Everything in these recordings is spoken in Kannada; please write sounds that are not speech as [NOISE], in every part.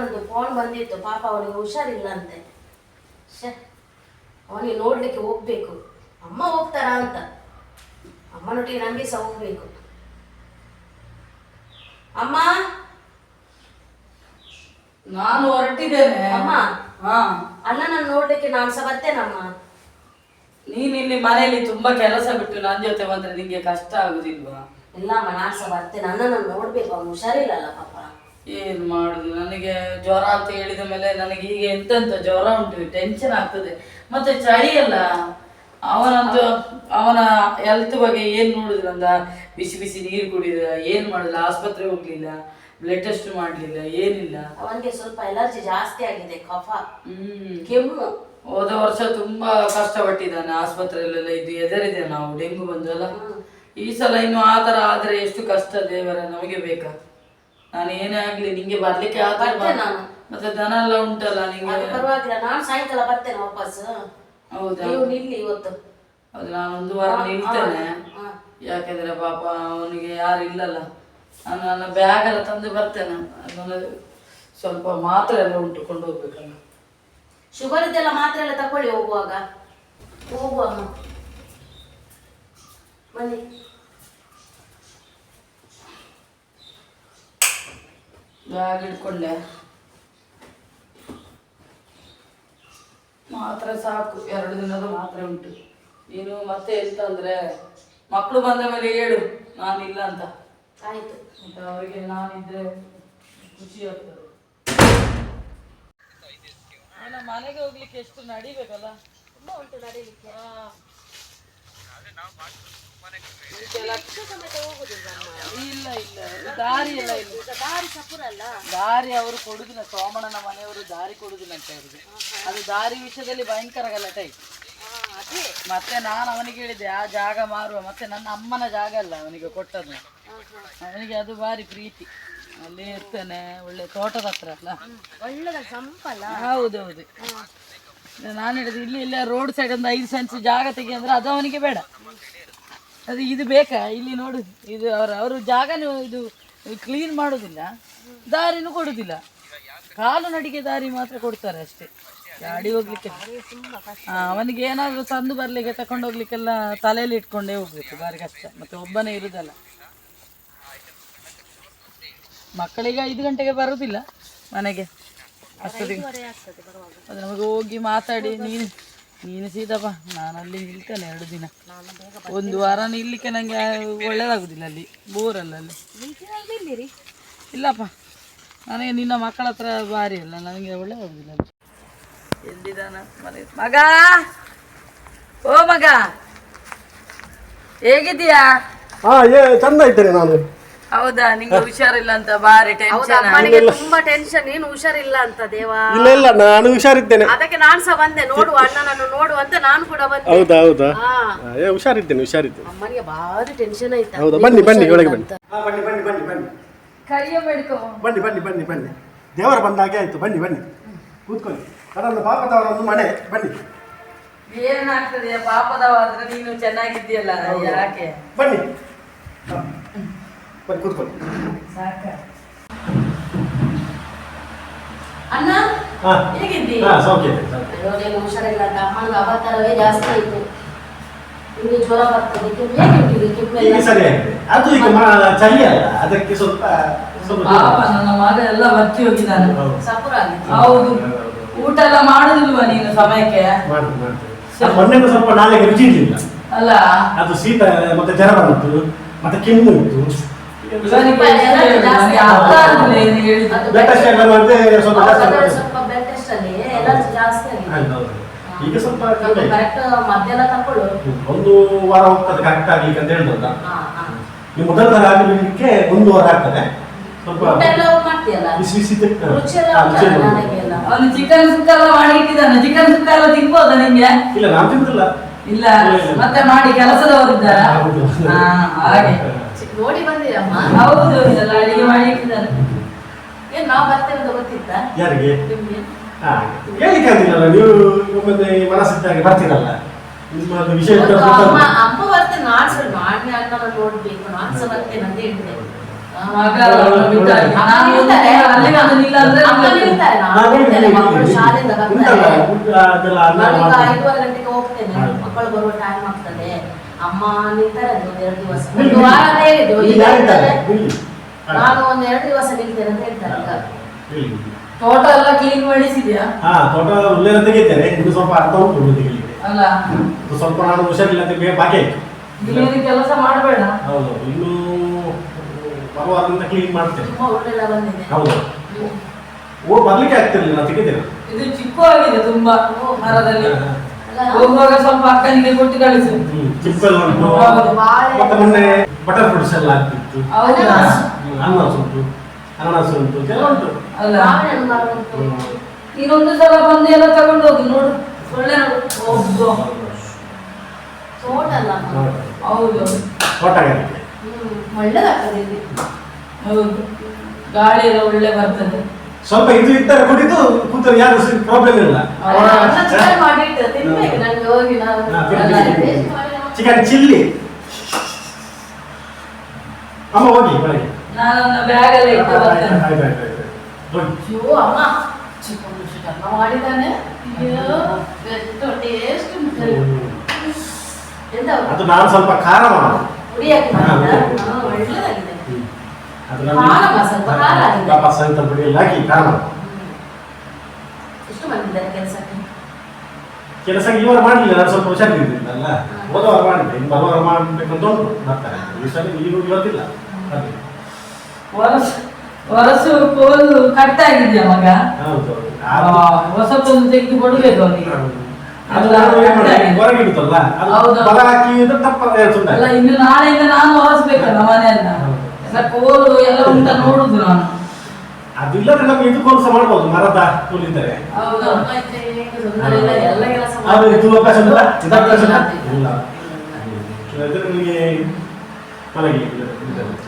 ಅಣ್ಣನದ್ದು ಫೋನ್ ಬಂದಿತ್ತು. ಪಾಪ ಅವನಿಗೆ ಹುಷಾರಿಲ್ಲ ಅಂತೆ ಶೇ ಅವನಿಗೆ ನೋಡ್ಲಿಕ್ಕೆ ಹೋಗ್ಬೇಕು. ಅಮ್ಮ ಹೋಗ್ತಾರಾ ಅಂತ. ಅಮ್ಮನೊಟ್ಟಿಗೆ ನನಗೆ ಸಹ ಹೋಗ್ಬೇಕು. ಅಮ್ಮ? ನಾನು ಹೊರಟಿದ್ದೇನೆ. ಅಮ್ಮ? ಹಾ. ಅಣ್ಣನನ್ನು ನೋಡ್ಲಿಕ್ಕೆ ನಾನು ಸಹ ಬರ್ತೇನಮ್ಮ? ನೀನ್ ಇಲ್ಲಿ ಮನೆಯಲ್ಲಿ ತುಂಬಾ ಕೆಲಸ ಬಿಟ್ಟು ನನ್ ಜೊತೆ ಬಂದ್ರೆ ನಿಂಗೆ ಕಷ್ಟ ಆಗುದಿಲ್ವಾ? ಇಲ್ಲ ಅಮ್ಮ ನಾನು ಸಹ ಬರ್ತೇನೆ. ಅಣ್ಣನನ್ನು ನೋಡ್ಬೇಕು. ಅವ್ನು ಹುಷಾರಿಲ್ಲಲ್ಲ ಪಾಪ. ಏನ್ ಮಾಡುದು? ನನಗೆ ಜ್ವರ ಅಂತ ಹೇಳಿದ ಮೇಲೆ ನನಗೆ ಈಗ ಎಂತೆಂತ ಜ್ವರ ಉಂಟು ಟೆನ್ಷನ್ ಆಗ್ತದೆ. ಮತ್ತೆ ಚಳಿ ಅಲ್ಲ ಅವನಂತೂ ಅವನ ಹೆಲ್ತ್ ಬಗ್ಗೆ ಏನು ನೋಡಿದ್ರಂತ ಬಿಸಿ ಬಿಸಿ ನೀರು ಕುಡಿದ ಏನು ಮಾಡಿಲ್ಲ ಆಸ್ಪತ್ರೆ ಹೋಗ್ಲಿಲ್ಲ ಬ್ಲಡ್ ಟೆಸ್ಟ್ ಮಾಡ್ಲಿಲ್ಲ ಏನಿಲ್ಲ. ಅವನಿಗೆ ಸ್ವಲ್ಪ ಎಲರ್ಜಿ ಜಾಸ್ತಿ ಆಗಿದೆ ಕಫ ಹ್ಮ್. ಕೆಮ್ಮು. ಹೋದ ವರ್ಷ ತುಂಬಾ ಕಷ್ಟಪಟ್ಟಿದ್ದಾನೆ ಆಸ್ಪತ್ರೆಯಲ್ಲೆಲ್ಲ ಇದು ಎದರಿದೆ ನಾವು ಡೆಂಗು ಬಂದಲ್ಲ ಈ ಸಲ ಇನ್ನು ಆ ಥರ ಆದ್ರೆ ಎಷ್ಟು ಕಷ್ಟ ದೇವರ ನಮಗೆ ಬೇಕಾ ನಾನು ಏನೇ ಆಗ್ಲಿ ನಿಂಗೆ ಬರ್ಲಿಕ್ಕೆ ಆದ್ರೆ ಬಾ. ಬರ್ತೇನೆ ನಾನು. ಮತ್ತೆ ದನ ಎಲ್ಲ ಉಂಟಲ್ಲ ನಿಂಗೆ? ಅದು ಪರವಾಗಿಲ್ಲ ನಾನು ಸಾಯಂಕಾಲ ಬರ್ತೇನೆ ವಾಪಸ್. ಹೌದಾ? ನೀವು ನಿಲ್ಲಿ ಇವತ್ತು. ಹೌದು ನಾನು ಒಂದು ವಾರ ನಿಲ್ತೇನೆ. ಹಾ. ಯಾಕೆಂದ್ರೆ ಪಾಪ ಅವನಿಗೆ ಯಾರು ಇಲ್ಲಲ್ಲ. ನಾನು ನನ್ನ ಬ್ಯಾಗ್ ಎಲ್ಲ ತಂದು ಬರ್ತೇನೆ. ಅದನ್ನ ಸ್ವಲ್ಪ ಮಾತ್ರ ಎಲ್ಲ ಉಂಟು ಕೊಂಡು ಹೋಗ್ಬೇಕಲ್ಲ ಶುಗರ್ ಇದೆಲ್ಲ ಮಾತ್ರೆ ಎಲ್ಲ ತಕೊಳ್ಳಿ ಹೋಗುವಾಗ. ಹೋಗುವ ಅಮ್ಮ. ಬನ್ನಿ. ಬ್ಯಾಗ್ ಮಾತ್ರ ಮಾತ್ರೆ ಸಾಕು ಎರಡು ದಿನದ ಮಾತ್ರ ಉಂಟು. ನೀನು ಮತ್ತೆ ಎಂತ ಅಂದ್ರೆ ಮಕ್ಕಳು ಬಂದ ಮೇಲೆ ಹೇಳು ನಾನಿಲ್ಲ ಅಂತ. ಆಯ್ತು. ಅಂತ ಅವರಿಗೆ ನಾನಿದ್ರೆ ಖುಷಿ ಆಗ್ತದೆ. ಮನೆಗೆ ಹೋಗ್ಲಿಕ್ಕೆ ಎಷ್ಟು ನಡಿಬೇಕಲ್ಲ? ತುಂಬಾ ಉಂಟು ನಡೀಲಿಕ್ಕೆ. ಇಲ್ಲ ಇಲ್ಲ. ದಾರಿ ಎಲ್ಲ ಇಲ್ಲ. ದಾರಿ ಸಪುರ ಅಲ್ಲ? ದಾರಿ ಅವರು ಕೊಡುದಿಲ್ಲ. ಸೋಮಣ್ಣನ ಮನೆಯವರು ದಾರಿ ಕೊಡುದಿಲ್ಲ ಅಂತ ಹೇಳಿದ್ರು ಅದು ದಾರಿ ವಿಷಯದಲ್ಲಿ ಭಯಂಕರ ಗಲಾಟೆ ಆಯ್ತು. ಮತ್ತೆ ನಾನು ಅವನಿಗೆ ಹೇಳಿದೆ ಆ ಜಾಗ ಮಾರುವ. ಮತ್ತೆ ನನ್ನ ಅಮ್ಮನ ಜಾಗ ಅಲ್ಲ ಅವನಿಗೆ ಕೊಟ್ಟದ್ದು. ಅವನಿಗೆ ಅದು ಭಾರಿ ಪ್ರೀತಿ. ಅಲ್ಲಿ ಇರ್ತೇನೆ ಒಳ್ಳೆ ತೋಟದ ಹತ್ರ ಅಲ್ಲ? ಒಳ್ಳೆದ ಸಂಪಲ್ಲ. ಹೌದೌದು. ನಾನು ಹಿಡಿದು ಇಲ್ಲಿ ಇಲ್ಲ ರೋಡ್ ಸೈಡ್ ಒಂದು ಐದು ಸೆನ್ಸ್ ಜಾಗ ತೆಗಿ ಅಂದ್ರೆ ಅದು ಅವನಿಗೆ ಬೇಡ. ಅದು ಇದು ಬೇಕಾ? ಇಲ್ಲಿ ನೋಡು, ಇದು ಅವ್ರ ಅವರು ಜಾಗನೂ ಇದು ಕ್ಲೀನ್ ಮಾಡೋದಿಲ್ಲ, ದಾರಿನೂ ಕೊಡುದಿಲ್ಲ. ಕಾಲು ನಡಿಗೆ ದಾರಿ ಮಾತ್ರ ಕೊಡ್ತಾರೆ ಅಷ್ಟೇ. ಗಾಡಿ ಹೋಗ್ಲಿಕ್ಕೆ ಅವನಿಗೆ ಏನಾದರೂ ತಂದು ಬರ್ಲಿಕ್ಕೆ, ತಕೊಂಡು ಹೋಗ್ಲಿಕ್ಕೆಲ್ಲ ತಲೆಯಲ್ಲಿ ಇಟ್ಕೊಂಡೇ ಹೋಗ್ಬೇಕು, ಭಾರಿ ಕಷ್ಟ. ಮತ್ತೆ ಒಬ್ಬನೇ ಇರುದಲ್ಲ. ಮಕ್ಕಳಿಗೆ ಐದು ಗಂಟೆಗೆ ಬರುದಿಲ್ಲ ಮನೆಗೆ. ಅದು ನಮಗೆ ಹೋಗಿ ಮಾತಾಡಿ ನೀನು ನೀನು ಸೀದಪ್ಪ ನಾನು ಅಲ್ಲಿ ನಿಲ್ತೇನೆ ಎರಡು ದಿನ. ಒಂದು ವಾರ ನಿಲ್ಲಿಕ್ಕೆ ನನಗೆ ಒಳ್ಳೇದಾಗುದಿಲ್ಲ ಅಲ್ಲಿ ಬೋರಲ್ಲ ಅಲ್ಲಿ ಇಲ್ಲಿರಿ? ಇಲ್ಲಪ್ಪ ನನಗೆ ನಿನ್ನ ಮಕ್ಕಳ ಹತ್ರ ಭಾರಿ ಅಲ್ಲ ನನಗೆ ಒಳ್ಳೇದಾಗುದಿಲ್ಲ ಅಲ್ಲಿ. ಎಲ್ಲಿದ್ದಾನ ಮನೆ? ಮಗ! ಓ ಮಗ! ಹೇಗಿದ್ದೀಯಾ? ಚಂದ ಇದ್ದೇನೆ ನಾನು. ಹೌದಾ? ನಿಂಗೆ ಹುಷಾರಿಲ್ಲ ಅಂತ ಭಾರಿ ಟೆನ್ಷನ್ ಅಮ್ಮನಿಗೆ ತುಂಬಾ ಟೆನ್ಷನ್ ನೀನು ಹುಷಾರಿಲ್ಲ ಅಂತ ದೇವ. ಇಲ್ಲ ಇಲ್ಲ. ನಾನು ಹುಷಾರಿದ್ದೇನೆ. ಅದಕ್ಕೆ ನಾನು ಸಹ ಬಂದೆ. ನೋಡು ಅಣ್ಣನನ್ನು ನೋಡು ಅಂತ ನಾನು ಕೂಡ ಬಂದೆ. ಹೌದಾ ಹೌದಾ? ಹಾ. ಹಾ, ಏ ಹುಷಾರಿದ್ದೇನೆ ಹುಷಾರಿದ್ದೇನೆ. ಅಮ್ಮನಿಗೆ ಭಾರಿ ಟೆನ್ಷನ್ ಆಯ್ತಾ. ಹೌದಾ? ಬನ್ನಿ ಬನ್ನಿ ಒಳಗೆ ಬನ್ನಿ. ಹಾ ಬನ್ನಿ ಬನ್ನಿ ಬನ್ನಿ ಬನ್ನಿ. ಕೈಯ ಬೇಡ್ಕೋ ಬನ್ನಿ ಬನ್ನಿ ಬನ್ನಿ ಬನ್ನಿ. ದೇವರ ಬಂದ ಹಾಗೆ ಆಯ್ತು. ಬನ್ನಿ ಬನ್ನಿ. ಕೂತ್ಕೊಳ್ಳಿ. ನನ್ನ ಪಾಪದವರ ಒಂದು ಮನೆ ಬನ್ನಿ. ಏನಾಗ್ತದೆ? ಪಾಪದವಾದ್ರೆ ನೀನು ಚೆನ್ನಾಗಿದ್ದೀಯಲ್ಲ ಯಾಕೆ? ಬನ್ನಿ. ಹಾ. ಬನ್ನಿ ಕೂತ್ಕೊಳ್ಳಿ. ಸಾಕ? ಅಣ್ಣ ಹಾ. ಹೇಗಿದ್ದಿ? ಹಾ ಸೌಖ್ಯ. ಇದೆ, ಸೌಖ್ಯ. ಅಯ್ಯೋ ಹುಷಾರಿಲ್ಲ ಅಂತ ಅಮ್ಮನಿಗೆ ಅವತ್ತರವೇ ಜಾಸ್ತಿ ಆಯ್ತು. ನಿಮಗೆ ಜ್ವರ ಬರ್ತದೆ. ಕೆಮ್ಮು ಹೇಗೆ ಉಂಟಿದೆ ಈಗ ಕೆಮ್ಮೆಲ್ಲ ಸರಿ ಆಗಿದೆ ಅದು ಈಗ ಮ- ಚಳಿ ಅಲ್ಲ. ಅದಕ್ಕೆ ಸ್ವಲ್ಪ ಸ್ವಲ್ಪ ಪಾಪ ನನ್ನ ಮಗ ಎಲ್ಲ ಬತ್ತಿ ಹೋಗಿದ್ದಾನೆ ಹೌದು. ಸಪುರ ಆಗಿತ್ತು ಹೌದು. ಊಟ ಎಲ್ಲ ಮಾಡುದಿಲ್ವಾ ನೀನು ಸಮಯಕ್ಕೆ? ಮೊನ್ನೆ ಮಾಡ್ತೀನಿ. ಅದು ಮೊನ್ನೆಗೂ ಸ್ವಲ್ಪ ನಾಳೆಗೆ ರುಚಿ ಇರಲಿಲ್ಲ. ಅಲ್ಲ. ಅದು ಶೀತ ಮತ್ತೆ ಜ್ವರ ಬಂತು ಮತ್ತೆ ಕೆಮ್ಮು ಇತ್ತು. ಈಗ ಸ್ವಲ್ಪ ಕರೆಕ್ಟ್ ಮಧ್ಯಾಹ್ನ ತಕೊಳ್ಳು. ಒಂದು ವಾರ ಹೋಗ್ತದೆ ಕರೆಕ್ಟ್ ಆಗ್ಲಿಕ್ಕೆ ಅಂತ ಹೇಳ್ಬೋದ? ನೀವು ಮೊದಲ ತರ ಆಗಲಿಕ್ಕೆ ಒಂದು ವಾರ ಆಗ್ತದೆ. ಸ್ವಲ್ಪ ಬಿಸಿ ಬಿಸಿ ಅವನು ಚಿಕನ್ ಸುಕ್ಕ ಎಲ್ಲ ಮಾಡಿ ಇಟ್ಟಿದ್ದಾನೆ. ಚಿಕನ್ ಸುಕ್ಕ ಎಲ್ಲ ತಿನ್ಬೋದಾ ಇಲ್ಲ ನಾನು ತಿಂತಿಲ್ಲ ಇಲ್ಲ. ಮತ್ತೆ ಮಾಡಿ ಕೆಲಸದವರಿದ್ದಾರ ಇದ್ದಾರೆ. ಹಾ ಹಾಗೆ. [LAUGHS] ನೋಡಿ ಬಂದಿರಮ್ಮ. ಹೌದು ಇದೆಲ್ಲ ಅಡಿಗೆ ಮಾಡಿ ಇಟ್ಟಿದ್ದಾನೆ ಏನ್ ನಾವು ಬರ್ತೇವೆ ಅಂತ ಗೊತ್ತಿತ್ತ? ಯಾರಿಗೆ? ನಿಮ್ಗೆ? ಹೇಳಿಕ್ಕೆ ನೀವು ಒಮ್ಮೆ ಮನಸ್ಸಿದ್ದಾಗೆ ಬರ್ತೀರಲ್ಲ. ನಿಮ್ಮದು ವಿಷಯ ಅಮ್ಮ. ಅಮ್ಮ ಬರ್ತೇನೆ ನಾಡ್ಸ ನಾಣ್ಯ ಅಣ್ಣ ನೋಡ್ಬೇಕು ನಾನ್ ಸಹ ಬರ್ತೇನೆ ಅಂತ ಹೇಳಿದೆ ನಾನು. ಶಾಲೆಯಿಂದ ಬರ್ತಾರೆ. ಅನ್ನ. ಐದುವರೆ ಗಂಟೆಗೆ ಹೋಗ್ತೇನೆ ಮಕ್ಕಳು ಬರುವ ಟೈಮ್ ಆಗ್ತದೆ. ಅಮ್ಮ ನಿಲ್ತಾರೆ ಒಂದು ಎರಡು ದಿವಸ. ನಿಲ್ಲಿ, ಒಂದು ವಾರ ಅಂತ ಹೇಳಿದ್ರು ಈಗ ಹೇಳ್ತಾರೆ, ನಾನು ಒಂದು ಎರಡು ದಿವಸ ನಿಲ್ತೇನೆ ಅಂತ ಹೇಳ್ತಾರೆ. ಈಗ. ತೋಟ ಎಲ್ಲ ಕ್ಲೀನ್ ಮಾಡಿಸಿದ್ಯಾ? ಹಾ ತೋಟ ಹುಲ್ಲೆಲ್ಲ ತೆಗಿತೇನೆ ಇನ್ನು ಸ್ವಲ್ಪ ಅರ್ಥ ಉಂಟು ತೆಗಿಲಿಕ್ಕೆ ಅಲ್ಲ. ಇದು ಸ್ವಲ್ಪ ನಾನು ಹುಷಾರಿಲ್ಲ ಅಂತ ಬೇಗ ಬಾಕಿ ಆಯ್ತು. ಕೆಲಸ ಮಾಡಬೇಡ. ಹೌದು ಇನ್ನು ಪರವಾಗಿಲ್ಲ ಕ್ಲೀನ್ ಮಾಡ್ತೇನೆ. ತುಂಬಾ ಒಳ್ಳೆಲ್ಲ ಬಂದಿದೆ. ಹೌದು. ಓ ಬರ್ಲಿಕ್ಕೆ ಆಗ್ತಿರ್ಲಿಲ್ಲ ತೆಗಿತೇನೆ ಇದು ಚಿಕ್ಕವಾಗಿದೆ ತುಂಬಾ ಮರದಲ್ಲಿ. ಹೋಗುವಾಗ ಸ್ವಲ್ಪ ಅಕ್ಕನಿಗೆ ಕೊಟ್ಟು ಕಳಿಸು. ಉಂಟು ಮತ್ತೆ ಮೊನ್ನೆ ಬಟರ್ ಫ್ರೂಟ್ಸ್ ಎಲ್ಲ ಆಗ್ತಿತ್ತು ಹೌದಾ? ಅನಾನಸ್. ಉಂಟು. ಅನಾನಸ್ ಉಂಟು. ಎಲ್ಲ ಉಂಟು. ಅಲ್ಲ ಇನ್ನೊಂದು ಸಲ ಬಂದು ಎಲ್ಲ ತಗೊಂಡು ಹೋಗಿ ನೋಡು. ಒಳ್ಳೆ ಹೌದು. ತೋಟ ಅಲ್ಲ? ಹೌದು. ತೋಟಗಾರಿಕೆ ಹ್ಮ್ ಒಳ್ಳೆದಾಗ್ತದೆ ಇಲ್ಲಿ. ಹೌದು. ಗಾಳಿ ಎಲ್ಲ ಒಳ್ಳೆ ಬರ್ತದೆ. ಸ್ವಲ್ಪ ಇದು ಇದ್ದಾರೆ ಕುಡಿದು ಕೂತರೆ ಯಾರು ಪ್ರಾಬ್ಲಮ್ ಇಲ್ಲ. Chicken chilli. ಅಮ್ಮ ಹೋಗಿ ಒಳಗೆ ಅದು ನಾನು ಸ್ವಲ್ಪ ಖಾರ ಮಾಡಿ ಒಳ್ಳೆದಾಗಿದೆ. ಅದರಲ್ಲಿ ಸಹಿತ ಪುಡಿ ಹಾಕಿ ಕಾರಣ. ಎಷ್ಟು ಬಂದಿದ್ದಾರೆ ಕೆಲಸಕ್ಕೆ? ಕೆಲಸ ಇವರು ಮಾಡಲಿಲ್ಲ ನಾನು ಸ್ವಲ್ಪ ಹುಷಾರಿರ್ಲಿಲ್ಲಲ್ಲ ಹೋದ ವಾರ ಮಾಡಿದ್ದೆ ಇನ್ನು ಬರುವ ವಾರ ಮಾಡಬೇಕಂತ ಉಂಟು. ಬರ್ತಾರೆ ಈ ಸಲ ಈಗ ಇವತ್ತಿಲ್ಲ. ವರಸು ಕೋಲು ಕಟ್ ಆಗಿದ್ಯಾ ಮಗ ಹೌದು. ಆ, ಹೊಸತೊಂದು ತೆಗೆದು ಕೊಡಬೇಕು ಅವನಿಗೆ ಅದು ನಾನು ಏನ್ ಮಾಡಿದೆ, ಹೊರಗೆ ಅದು. ಬಲ ಹಾಕಿ ತಪ್ಪ ಇನ್ನು ನಾಳೆಯಿಂದ ನಾನು ಹೊರಸ್ಬೇಕಲ್ಲ ಮನೆಯನ್ನ ಕೋಲು ಎಲ್ಲ ಉಂಟ ನೋಡುದು ನಾನು. ಅದಿಲ್ಲದ್ರೆ ನಮ್ಗೆ ಇದು ಕೆಲಸ ಮಾಡ್ಬೋದು ಮರದ ಕೂಲಿದ್ದಾರೆ ಇದ್ರೆ ಅದು ಇದು ಅವಕಾಶ ಇಲ್ಲ ಇದು ಅವಕಾಶ ಇಲ್ಲ. ಇಲ್ಲ. ಇಲ್ಲದ್ರೆ ನಿಮಗೆ ಮಲಗಿ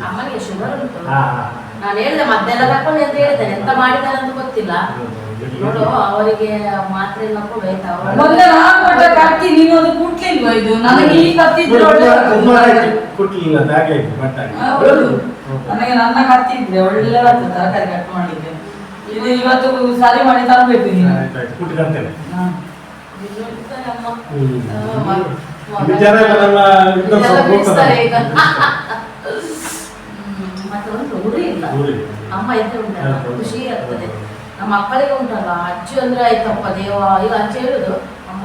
ಅಮ್ಮನಿಗೆ ಶುಗರ್ ಉಂಟು. ನಾನು ಹೇಳಿದೆ ಮದ್ದೆಲ್ಲ ತಕೊಂಡು ಅಂತ ಹೇಳ್ತೇನೆ ಎಂತ ಮಾಡಿದ್ದಾರೆ ಅಂತ ಗೊತ್ತಿಲ್ಲ. ನೋಡು ಅವರಿಗೆ ಮಾತ್ರೆ ಎಲ್ಲ ಕೊಡು ಆಯ್ತಾ? ಮೊನ್ನೆ ನಾನು ಕೊಟ್ಟ ಕತ್ತಿ ನೀನು ಅದು ಕುಟ್ಲಿಲ್ವಾ ಇದು? ನನಗೆ ಈ ಕತ್ತಿ ಇದ್ರೆ ಕುಟ್ಲಿಲ್ಲ ಹಾಗೆ. ಹೌದು. ನನಗೆ ನನ್ನ ಕತ್ತಿ ಇದ್ರೆ ಒಳ್ಳೆ ಬರ್ತದೆ ತರಕಾರಿ ಕಟ್ ಮಾಡಿದ್ದೆ ಇದು ಇವತ್ತು ಸರಿ ಮಾಡಿ ತರಬೇಕು ನೀನು. ಅಮ್ಮ. ಇದ್ರೆ ಉಂಟಲ್ಲ ಖುಷಿ ಆಗ್ತದೆ. ನಮ್ಮ ಅಪ್ಪಳಿಗೆ ಉಂಟಲ್ಲ ಅಜ್ಜಿ ಅಂದ್ರೆ ಆಯ್ತಪ್ಪ ದೇವ ಈಗ ಅಜ್ಜಿ ಹೇಳುದು ಅಮ್ಮ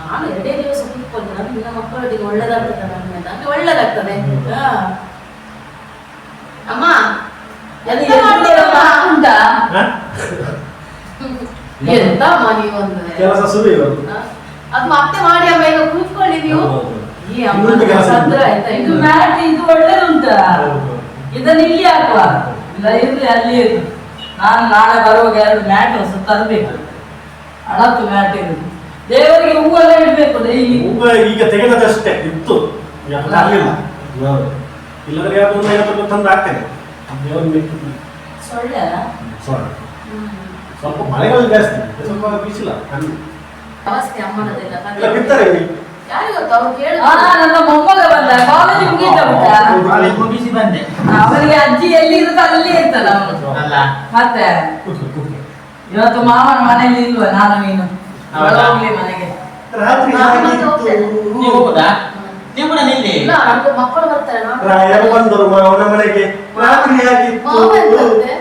ನಾನು ಎರಡೇ ದಿವಸ ಅದು ನಿನ್ನ ಮಕ್ಕಳೊಟ್ಟಿಗೆ ಒಳ್ಳೇದಾಗ್ತದೆ ನನ್ನ ಒಳ್ಳೇದಾಗ್ತದೆ. ಎಂತ ಅಂದ್ರೆ [LAUGHS] ಕೆಲಸ ಆ? ಅದು ಮತ್ತೆ ಮಾಡಿ ಅಮ್ಮ ಈಗ ಕೂತ್ಕೊಳ್ಳಿ ನೀವು. ಈ ಅಮ್ಮ ಇನ್ನೊಂದು ಕೆಲಸ ಇದೆ. ಆಯ್ತಾ? ಮ್ಯಾಟ್ ಇದು ಒಳ್ಳೇದುಂಟ. ಇದನ್ನ ಇಲ್ಲಿ ಹಾಕುವ. ಇಲ್ಲ ಇರ್ಲಿ ಅಲ್ಲಿ ನಾನು ನಾಳೆ ಬರುವಾಗ ಎರಡು ಮ್ಯಾಟ್ ಹೊಸ ತರಬೇಕು. ಹಳತ್ತು ಮ್ಯಾಟ್ ಇರುದು ದೇವರಿಗೆ ಹೂವೆಲ್ಲ ಇಡ್ಬೇಕು ಡೈಲಿ ಹೂವು ಈಗ ತೆಗೆದದಷ್ಟೇ ಇತ್ತು. ಇಲ್ಲದ್ರೆ ಯಾವ್ದು ತಂದು ಹಾಕ್ತೇನೆ. ದೇವರ ಮಿಕ್ಕಿ ಸೊಳ್ಳೆ. ಸೊಳ್ಳೆ ಸ್ವಲ್ಪ ಮಳೆಗಾಲ ಜಾಸ್ತಿ ಸ್ವಲ್ಪ ಬೀಸಿಲ್ಲ ಕಮ್ಮಿ ಜಾಸ್ತಿ ಅಮ್ಮನದೆಲ್ಲ. ಎಲ್ಲ ಬಿತ್ತಾರೆ ಇಲ್ಲಿ. ಯಾರಿಗೆ ಗೊತ್ತು? ಅವ್ರು ಕೇಳುದು ನನ್ನ ಮೊಮ್ಮಗ ಬಂದ. ಕಾಲೇಜ್ ಮುಗೀತ ಬಿಟ್ಟ ಕಾಲೇಜ್ ಮುಗಿಸಿ ಬಂದೆ. ಅವನಿಗೆ ಅಜ್ಜಿ ಎಲ್ಲಿ ಇರುತ್ತ ಅಲ್ಲಿ ಇರ್ತಲ್ಲ ಅವನು. ಅಲ್ಲ. ಮತ್ತೆ. ಇವತ್ತು ಮಾವನ ಮನೆಯಲ್ಲಿ ಇಲ್ವಾ? ನಾನು ನೀನು. ಹೌದಾ? ಹೋಗ್ಲಿ ಮನೆಗೆ. ರಾತ್ರಿ ಹೋಗುದಾ? ನೀವು ಕೂಡ ನಿಲ್ಲಿ ಇಲ್ಲ ನಮ್ಗೆ ಮಕ್ಕಳು ಬರ್ತಾರೆ ನಾನು ರಾಯರು ಬಂದರು? ಮಾವನ ಮನೆಗೆ. ರಾತ್ರಿ ಆಗಿತ್ತು. ಮಾವ ಎಂತಂತೆ?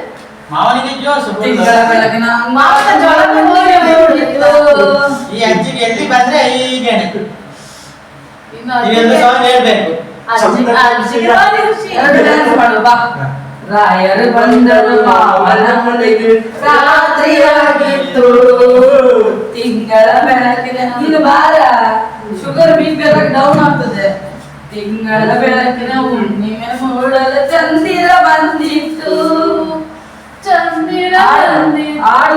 ಮಾವನಿಗೆ ಜೋಸು full. ತಿಂಗಳ ಬೆಳಗಿನ ಮಾವನ ಜೊಳಗೆ ಹೋಗಿ ನೋಡ್ಲಿಕ್ಕೆ. ಈ ಅಜ್ಜಿಗೆ ಎಲ್ಲಿ ಬಂದ್ರೆ ಹೀಗೇನೆ ಇನ್ನು ನೀವೆಲ್ಲ ಸಾಂಗ್ ಹೇಳ್ಬೇಕು. ಅಜ್ಜಿ ಅಜ್ಜಿಗೆ ಭಾರಿ ಖುಷಿ. ಎರಡು ಡ್ಯಾನ್ಸ್ ಮಾಡು ಬಾ. ರಾಯರು ಬಂದರು ಮಾವನ ಮನೆಗೆ. ರಾತ್ರಿಯಾಗಿತ್ತು. ತಿಂಗಳ ಬೆಳಕಿನ ನೀನು ಬಾರ ಶುಗರ್ ಬಿ ಪಿ ಎಲ್ಲ ಡೌನ್ ಆಗ್ತದೆ. ತಿಂಗಳ ಬೆಳಕಿನ ಹುಣ್ಣಿಮೆ ಮೂಡಲ ಚಂದಿರ ಬಂದಿತ್ತು. ಚಂದಿರ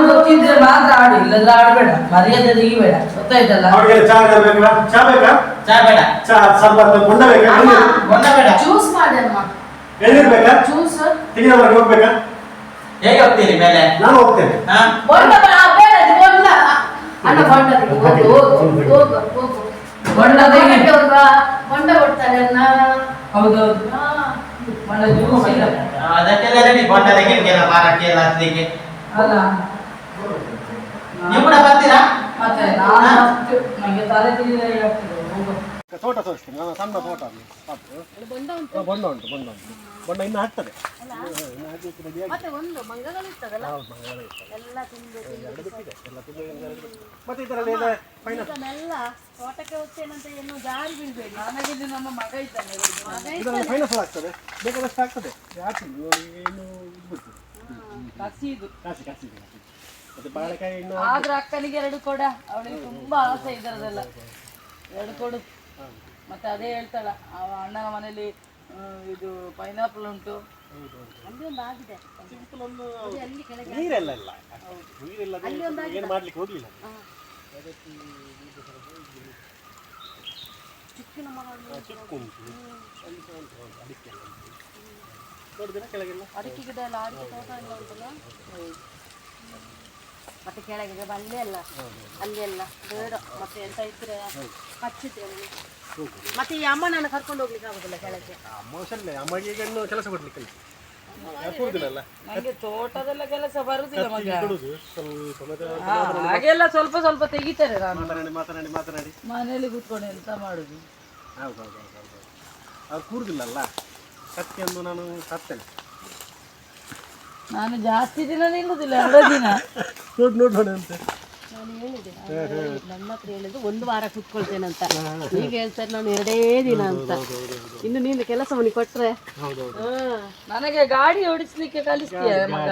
ಗೊತ್ತಿದ್ರೆ ಮಾತ್ರ ಆಡು ಇಲ್ಲದ್ರೆ ಆಡ್ಬೇಡ ಮರ್ಯಾದೆ ತೆಗಿಬೇಡ ಗೊತ್ತಾಯ್ತಲ್ಲ? ಅವ್ರಿಗೆ ಚಾ ಬೇಕಾ ಚಾ ಬೇಕಾ? ಚಾ ಬೇಡ. ಚಾ ಗೊಂಡ ಬೇಕಾ ಬೇಡ. ಜ್ಯೂಸ್ ಜ್ಯೂಸ್ ಹೋಗ್ಬೇಕಾ? ಹೇಗೆ ಹೋಗ್ತೀರಿ ಮೇಲೆ? ನಾನು ಹೋಗ್ತೇನೆ. ಬೊಂಡ. ಅಣ್ಣ ಹೋಗು, ಹೋಗು, ಹೋಗು. ಬೊಂಡ ಕೊಡ್ತಾರೆ. ಹೌದೌದು. ಅದಕ್ಕೆಲ್ಲ ರೆಡಿ ಮಾರಕ್ಕೆ ಎಲ್ಲ ಅಲ್ಲ. ನೀವು ಕೂಡ ಬರ್ತೀರಾ? ಮತ್ತೆ ನಾನು ನಂಗೆ ತಲೆ ತೋಟ ತೋರಿಸ್ತೀನಿ. ನಾನು ಸಣ್ಣ ತೋಟ ಅಲ್ಲಿ ಬಂದ ಉಂಟು ಬಂದ ಉಂಟು. ಬಂಡ ಇನ್ನು ಹಾಕ್ತದೆ. ಇನ್ನು ಹಾಕ್ಲಿಕ್ಕೆ. ಮತ್ತೆ ಒಂದು ಮಂಗಗಳು ಇರ್ತದಲ್ಲ? ಹೌದು, ಮಂಗಳ ಇತ್ತು. ಎಲ್ಲ ತಿಂದು ಎರಡು ಬಿಟ್ಟಿದೆ, ಎಲ್ಲ ತಿಂದು ಎರಡು ಬಿಟ್ಟಿದೆ. ಮತ್ತೆ ಇದರಲ್ಲಿ ಇದೆ ಫೈನಲ್ ಇದನ್ನೆಲ್ಲ ತೋಟಕ್ಕೆ ಹೋಗ್ತೇನಂತ ಏನು ಜಾರಿ ಬೀಳ್ಬೇಡಿ. ನಮ್ಮ ಮಗ ಇದ್ದಾನೆ. ಇದರಲ್ಲಿ ಫೈನಸ್ ಆಗ್ತದೆ. ಬೇಕಾದಷ್ಟು ಆಗ್ತದೆ ಹಾಕಿ ಏನು ಇದ್ಬಿಟ್ಟು ಕಸಿ ಇದು. ಕಾಸಿ ಕಾಸಿ ಇದೆ, ಕಾಸಿ. ಮತ್ತೆ ಬಾಳೆಕಾಯಿ ಇನ್ನು ಆದ್ರೆ ಅಕ್ಕನಿಗೆ ಎರಡು ಕೊಡ. ಅವಳಿಗೆ ತುಂಬಾ ಆಸೆ ಇದರದೆಲ್ಲ ಎರಡು ಕೊಡು. ಮತ್ತೆ ಅದೇ ಹೇಳ್ತಾಳ ಅವ ಅಣ್ಣನ ಮನೆಯಲ್ಲಿ ಇದು ಪೈನಾಪಲ್ ಉಂಟು. ಸಿಂಪಲ್ ಒಂದು ನೀರೆಲ್ಲ ಇಲ್ಲ ಏನು ಮಾಡ್ಲಿಕ್ಕೆ ಹೋಗ್ಲಿಲ್ಲ ಚಿಕ್ಕು ಅಡಿಕೆ ಎಲ್ಲ ಉಂಟು. ನೋಡಿದ್ರೆ ಕೆಳಗೆಲ್ಲ? ಅಡಿಕೆ ಗಿಡ ಎಲ್ಲ ಅಡಿಕೆ ತೋಟ ಎಲ್ಲ ಉಂಟಲ್ಲ? ಮತ್ತೆ ಕೆಳಗೆ ಅಲ್ಲಿ ಅಲ್ಲ ಅಲ್ಲಿ ಅಲ್ಲ ಬೇಡ. ಮತ್ತೆ ಎಂತ ಇದ್ರೆ ಹಚ್ಚಿದ್ದೆ ಮತ್ತೆ ಈ ಅಮ್ಮನನ್ನು ಕರ್ಕೊಂಡು ಹೋಗ್ಲಿಕ್ಕೆ ಆಗುದಿಲ್ಲ ಕೆಳಗೆ. ಅಮ್ಮ ಅಮ್ಮಗೆ ಈಗ ಇನ್ನು ಕೆಲಸ ಕೊಡ್ಲಿಕ್ಕೆ ನಂಗೆ ತೋಟದೆಲ್ಲ ಕೆಲಸ ಬರುದಿಲ್ಲ ಮಗ. ಹಾಗೆಲ್ಲ ಸ್ವಲ್ಪ ಸ್ವಲ್ಪ ತೆಗಿತಾರೆ ನಾನು. ಮಾತನಾಡಿ ಮಾತನಾಡಿ ಮಾತನಾಡಿ ಮನೇಲಿ ಕೂತ್ಕೊಂಡು ಎಂತ ಮಾಡುದು? ಅವ್ರು ಕೂರುದಿಲ್ಲಲ್ಲ ನಾನು ಕತ್ತೇನೆ ನಾನು ಜಾಸ್ತಿ ದಿನ ನಿಲ್ಲುದಿಲ್ಲ ಎರಡು ದಿನ. [LAUGHS] ನೋಡಿ ನೋಡೋಣ ನೋಡಿ ಅಂತ. ನಾನು ಹೇಳಿದೆ ನನ್ನ ಹತ್ರ ಹೇಳಿದ್ರು ಒಂದು ವಾರ ಕುತ್ಕೊಳ್ತೇನಂತ ಈಗ ಹೇಳ್ತಾರೆ ನಾನು ಎರಡೇ ದಿನ ಅಂತ. ಇನ್ನು ನೀನು ಕೆಲಸವನ್ನು ಕೊಟ್ರೆ? ನನಗೆ ಗಾಡಿ ಓಡಿಸ್ಲಿಕ್ಕೆ ಕಲಿಸ್ತೀಯ ಮಗ?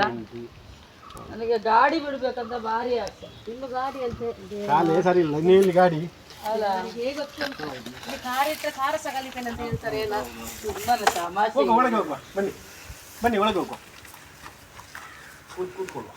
ನನಗೆ ಗಾಡಿ ಬಿಡ್ಬೇಕಂತ ಭಾರಿ ಆಸೆ. ನಿಮ್ಮ ಗಾಡಿ ಅಂತ ಇದೆ. ಕಾಲೇ ಸರಿ ಇಲ್ಲ ನೀಲಿ ಗಾಡಿ. ಅಲ್ಲ ಹೇಗೆ ಗೊತ್ತುಂಟು ಕಾರ್ ಇಟ್ಟರೆ ಕಾರ ಸಹ ಕಲಿತೇನೆ ಅಂತ ಹೇಳ್ತಾರೆ ಸುಮ್ಮನೆ ಬನ್ನಿ. ಬನ್ನಿ ಒಳಗೆ ಹೋಗುವ. ಕೂತ್ ಕೂತ್ಕೊಳ್ಳುವ.